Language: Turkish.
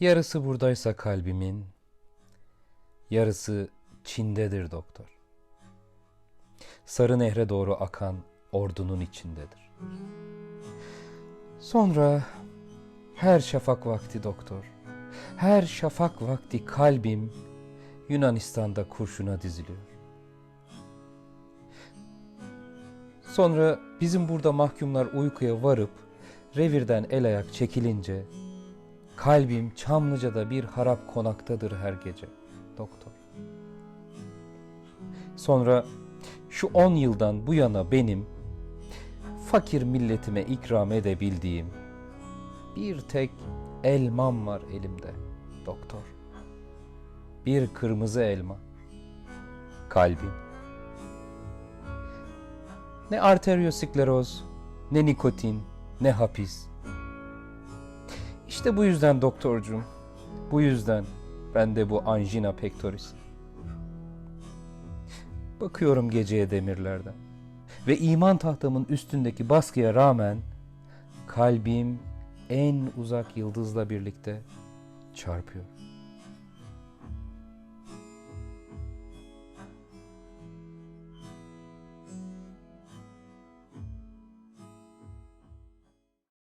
Yarısı buradaysa kalbimin, yarısı Çin'dedir doktor. Sarı nehre doğru akan ordunun içindedir. Sonra her şafak vakti doktor, her şafak vakti kalbim Yunanistan'da kurşuna diziliyor. Sonra bizim burada mahkumlar uykuya varıp revirden el ayak çekilince kalbim Çamlıca'da bir harap konaktadır her gece doktor. Sonra şu on yıldan bu yana benim fakir milletime ikram edebildiğim bir tek elmam var elimde doktor. Bir kırmızı elma. Kalbim. Ne arterioskleroz, ne nikotin, ne hapis. İşte bu yüzden doktorcum, bu yüzden ben de bu anjina pectoris. Bakıyorum geceye demirlerden ve iman tahtamın üstündeki baskıya rağmen kalbim en uzak yıldızla birlikte çarpıyor.